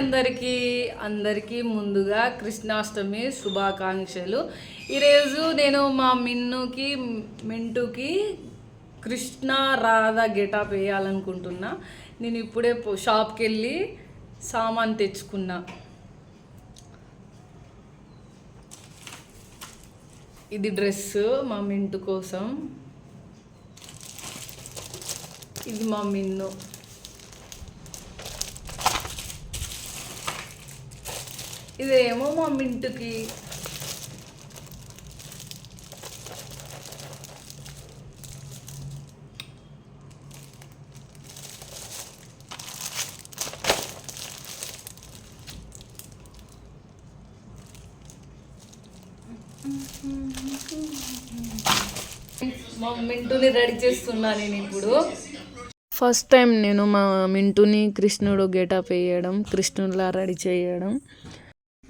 అందరికీ అందరికీ ముందుగా కృష్ణాష్టమి శుభాకాంక్షలు. ఈరోజు నేను మా మిన్నుకి మింటుకి కృష్ణ రాధ గెటప్ వేయాలనుకుంటున్నా. నేను ఇప్పుడే షాప్కి వెళ్ళి సామాన్ తెచ్చుకున్నా. ఇది డ్రెస్ మా మింటు కోసం. ఇది మా మిన్ను. ఇదేమో మా మింటుకి. మా మింటుని రెడీ చేస్తున్నా నేను ఇప్పుడు. ఫస్ట్ టైం నేను మా మింటుని కృష్ణుడు గెటప్ వేయడం కృష్ణుడిలా రెడీ చేయడం.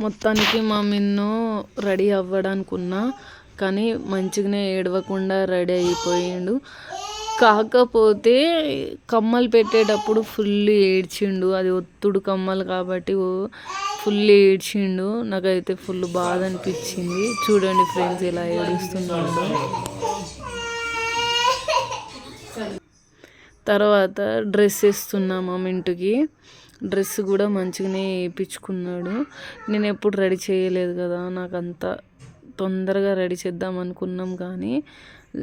మొత్తానికి మా మిన్ను రెడీ అవ్వడానికి ఉన్నా కానీ మంచిగానే ఏడవకుండా రెడీ అయిపోయిండు. కాకపోతే కమ్మలు పెట్టేటప్పుడు ఫుల్ ఏడ్చిండు. అది ఒత్తుడు కమ్మలు కాబట్టి ఫుల్ ఏడ్చిండు. నాకైతే ఫుల్ బాధ అనిపించింది. చూడండి ఫ్రెండ్స్ ఇలా ఏడుస్తున్నాడు. తర్వాత డ్రెస్ వేస్తున్నాం మా ఇంటికి డ్రెస్ కూడా మంచిగానే వేయించుకున్నాడు. నేను ఎప్పుడు రెడీ చేయలేదు కదా నాకు అంత తొందరగా రెడీ చేద్దాం అనుకున్నాం కానీ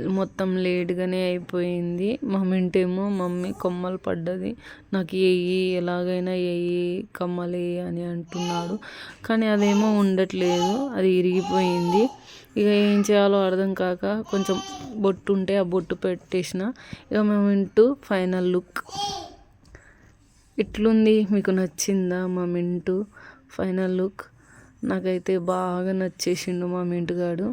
మొత్తం లేట్గానే అయిపోయింది. మా మింటేమో మమ్మీ కొమ్మలు పడ్డది. నాకు ఏయి ఎలాగైనా ఏయి కమ్మలు అని అంటున్నాడు. కానీ అదేమో ఉండట్లేదు అది ఇరిగిపోయింది. ఇక ఏం చేయాలో అర్థం కాక కొంచెం బొట్టు ఉంటే ఆ బొట్టు పెట్టేసిన. ఇక మేము ఇంటూ ఫైనల్ లుక్. ఎట్లుంది మీకు నచ్చిందా మా మింటు? ఫైనల్ లుక్ నాకైతే బాగా నచ్చేసిండు మా మింటుగాడు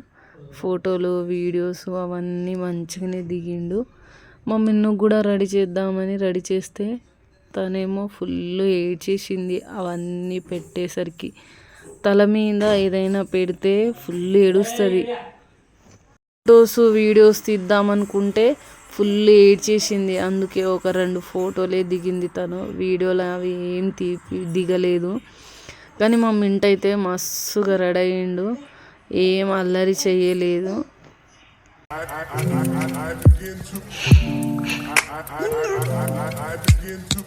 ఫోటోలు వీడియోస్ అవన్నీ మంచిగానే దిగిండు. మా మిన్ను కూడా రెడీ చేద్దామని రెడీ చేస్తే తనేమో ఫుల్ ఏడ్చేసింది అవన్నీ పెట్టేసరికి. తల మీద ఏదైనా పెడితే ఫుల్ ఏడుస్తుంది. ఫొటోస్ వీడియోస్ తీద్దామనుకుంటే ఫుల్ ఏడ్చేసింది. అందుకే ఒక రెండు ఫోటోలే దిగింది తను. వీడియోలు అవి ఏం తీ దిగలేదు. కానీ మా మింట్ అయితే మస్తుగా రెడీ అయ్యిండు. ఏం అల్లరి చేయలేదు I, I, I, I, I begin to I, I, I, I, I begin to